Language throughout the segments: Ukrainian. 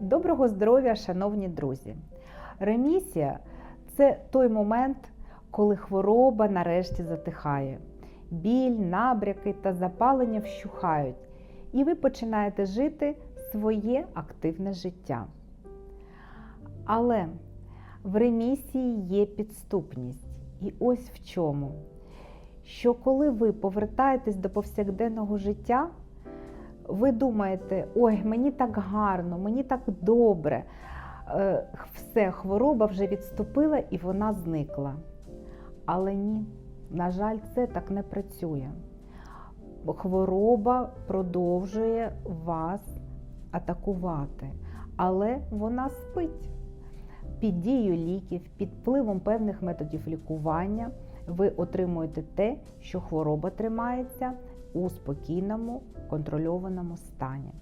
Доброго здоров'я, шановні друзі! Ремісія це той момент, коли хвороба нарешті затихає. Біль, набряки та запалення вщухають, і ви починаєте жити своє активне життя. Але в ремісії є підступність. І ось в чому. Що коли ви повертаєтесь до повсякденного життя, ви думаєте, ой, мені так гарно, мені так добре. Е, Все, хвороба вже відступила і вона зникла. Але ні, на жаль, це так не працює. Хвороба продовжує вас атакувати, але вона спить. Під дією ліків, під впливом певних методів лікування ви отримуєте те, що хвороба тримається у спокійному, контрольованому стані.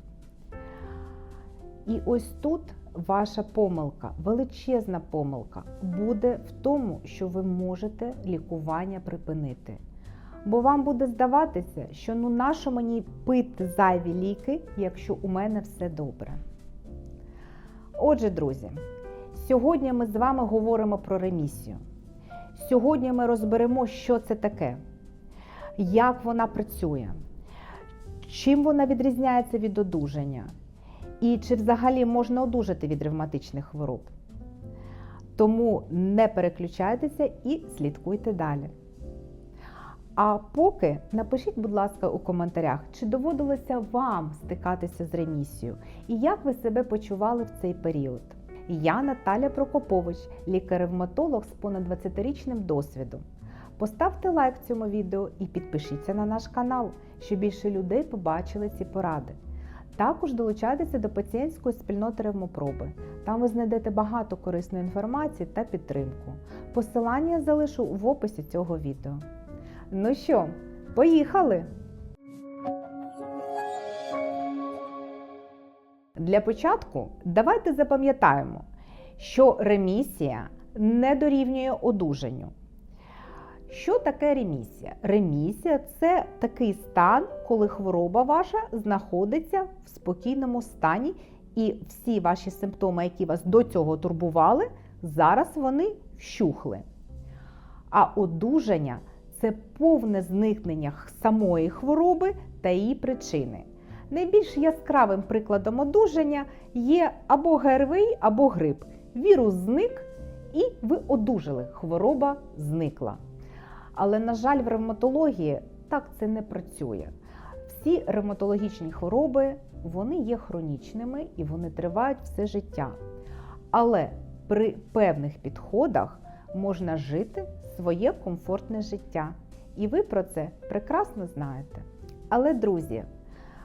І ось тут ваша помилка, величезна помилка, буде в тому, що ви можете лікування припинити. Бо вам буде здаватися, що ну нащо мені пити зайві ліки, якщо у мене все добре. Отже, друзі, сьогодні ми з вами говоримо про ремісію. Сьогодні ми розберемо, що це таке, як вона працює, чим вона відрізняється від одужання, і чи взагалі можна одужати від ревматичних хвороб. Тому не переключайтеся і слідкуйте далі. А поки напишіть, будь ласка, у коментарях, чи доводилося вам стикатися з ремісією і як ви себе почували в цей період. Я Наталя Прокопович, лікар-ревматолог з понад 20-річним досвідом. Поставте лайк цьому відео і підпишіться на наш канал, щоб більше людей побачили ці поради. Також долучайтеся до пацієнтської спільноти ревмопроби. Там ви знайдете багато корисної інформації та підтримку. Посилання я залишу в описі цього відео. Ну що, поїхали! Для початку давайте запам'ятаємо, що ремісія не дорівнює одужанню. Що таке ремісія? Ремісія це такий стан, коли хвороба ваша знаходиться в спокійному стані, і всі ваші симптоми, які вас до цього турбували, зараз вони вщухли. А одужання це повне зникнення самої хвороби та її причини. Найбільш яскравим прикладом одужання є або ГРВІ, або грип. Вірус зник і ви одужали, хвороба зникла. Але, на жаль, в ревматології так це не працює. Всі ревматологічні хвороби вони є хронічними і вони тривають все життя. Але при певних підходах можна жити своє комфортне життя. І ви про це прекрасно знаєте. Але, друзі,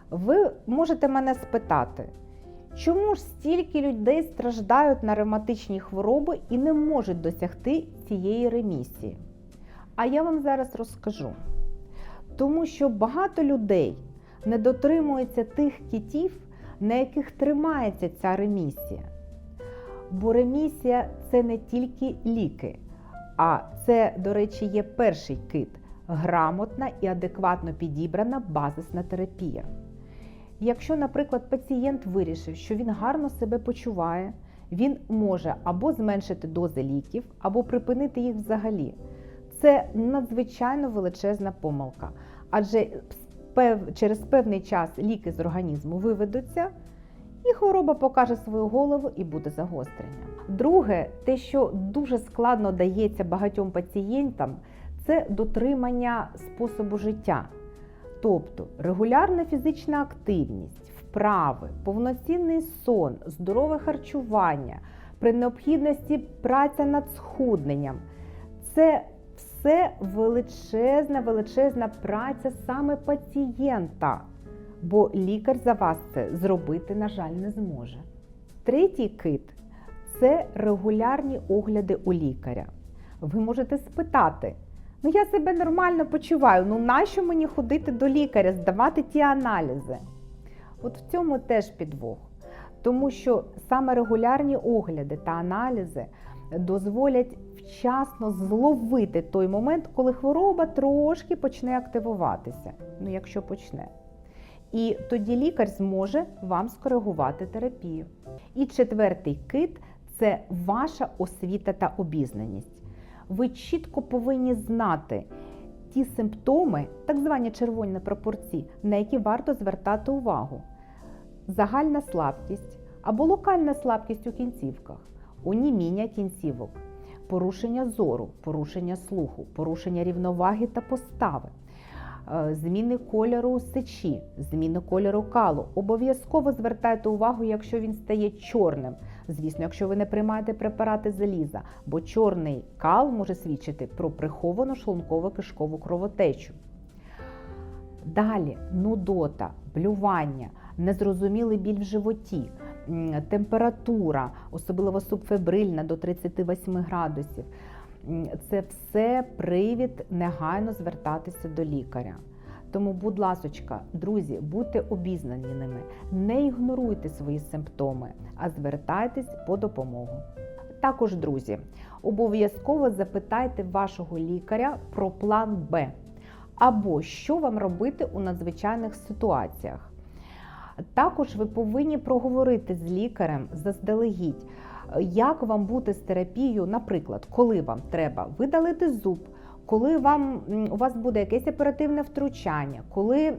ви можете мене спитати, чому ж стільки людей страждають на ревматичні хвороби і не можуть досягти цієї ремісії? А я вам зараз розкажу. Тому що багато людей не дотримуються тих китів, на яких тримається ця ремісія. Бо ремісія це не тільки ліки, а це, до речі, є перший кит грамотна і адекватно підібрана базисна терапія. Якщо, наприклад, пацієнт вирішив, що він гарно себе почуває, він може або зменшити дози ліків, або припинити їх взагалі. Це надзвичайно величезна помилка, адже через певний час ліки з організму виведуться, і хвороба покаже свою голову і буде загострення. Друге, те, що дуже складно дається багатьом пацієнтам, це дотримання способу життя. Тобто регулярна фізична активність, вправи, повноцінний сон, здорове харчування, при необхідності праця над схудненням це все величезна, величезна праця саме пацієнта, бо лікар за вас це зробити, на жаль, не зможе. Третій кит це регулярні огляди у лікаря. Ви можете спитати. Ну, я себе нормально почуваю. Ну, нащо мені ходити до лікаря, здавати ті аналізи? От в цьому теж підвох. Тому що саме регулярні огляди та аналізи дозволять вчасно зловити той момент, коли хвороба трошки почне активуватися. Ну, якщо почне. І тоді лікар зможе вам скоригувати терапію. І четвертий кит це ваша освіта та обізнаність. Ви чітко повинні знати ті симптоми, так звані червоні пропорції, на які варто звертати увагу. Загальна слабкість або локальна слабкість у кінцівках, оніміння кінцівок, порушення зору, порушення слуху, порушення рівноваги та постави, е, зміни кольору сечі, зміни кольору калу. Обов'язково звертайте увагу, якщо він стає чорним. Звісно, якщо ви не приймаєте препарати заліза, бо чорний кал може свідчити про приховану шлунково-кишкову кровотечу. Далі нудота, блювання, незрозумілий біль в животі, температура, особливо субфебрильна до 38 градусів. Це все привід негайно звертатися до лікаря. Тому, будь ласочка, друзі, будьте обізнаними, не ігноруйте свої симптоми, а звертайтесь по допомогу. Також, друзі, обов'язково запитайте вашого лікаря про план Б або що вам робити у надзвичайних ситуаціях. Також ви повинні проговорити з лікарем заздалегідь, як вам бути з терапією, наприклад, коли вам треба видалити зуб, коли вам у вас буде якесь оперативне втручання, коли,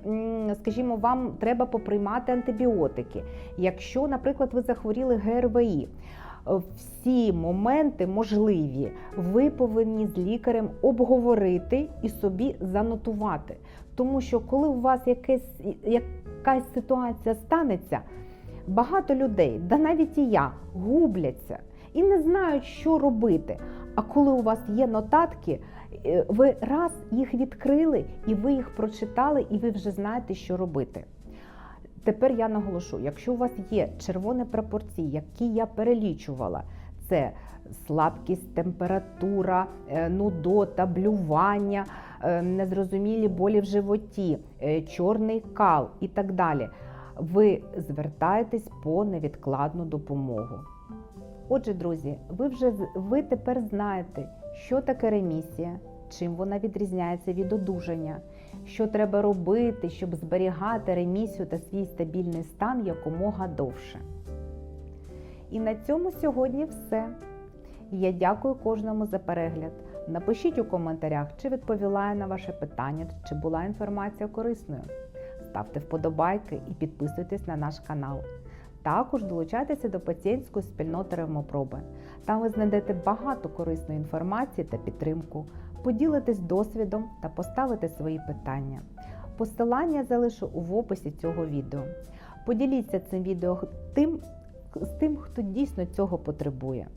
скажімо, вам треба поприймати антибіотики, якщо, наприклад, ви захворіли ГРВІ. Всі моменти можливі, ви повинні з лікарем обговорити і собі занотувати. Тому що коли у вас якесь, якась ситуація станеться, багато людей, да навіть і я, губляться і не знають, що робити. А коли у вас є нотатки, е, ви раз їх відкрили, і ви їх прочитали, і ви вже знаєте, що робити. Тепер я наголошу: якщо у вас є червоні пропорції, які я перелічувала, це слабкість, температура, е, нудота, блювання, е, незрозумілі болі в животі, е, чорний кал і так далі. Ви звертаєтесь по невідкладну допомогу. Отже, друзі, ви вже ви тепер знаєте, що таке ремісія, чим вона відрізняється від одужання, що треба робити, щоб зберігати ремісію та свій стабільний стан якомога довше. І на цьому сьогодні все. Я дякую кожному за перегляд. Напишіть у коментарях, чи відповіла я на ваше питання, чи була інформація корисною. Ставте вподобайки і підписуйтесь на наш канал. Також долучайтеся до пацієнтської спільноти ревмопроби. Там ви знайдете багато корисної інформації та підтримку, поділитесь досвідом та поставите свої питання. Посилання залишу в описі цього відео. Поділіться цим відео тим, з тим, хто дійсно цього потребує.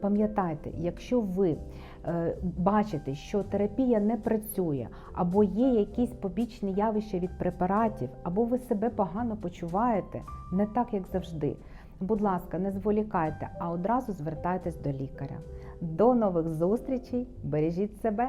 Пам'ятайте, якщо ви е, бачите, що терапія не працює, або є якісь побічні явища від препаратів, або ви себе погано почуваєте, не так, як завжди. Будь ласка, не зволікайте, а одразу звертайтесь до лікаря. До нових зустрічей! Бережіть себе!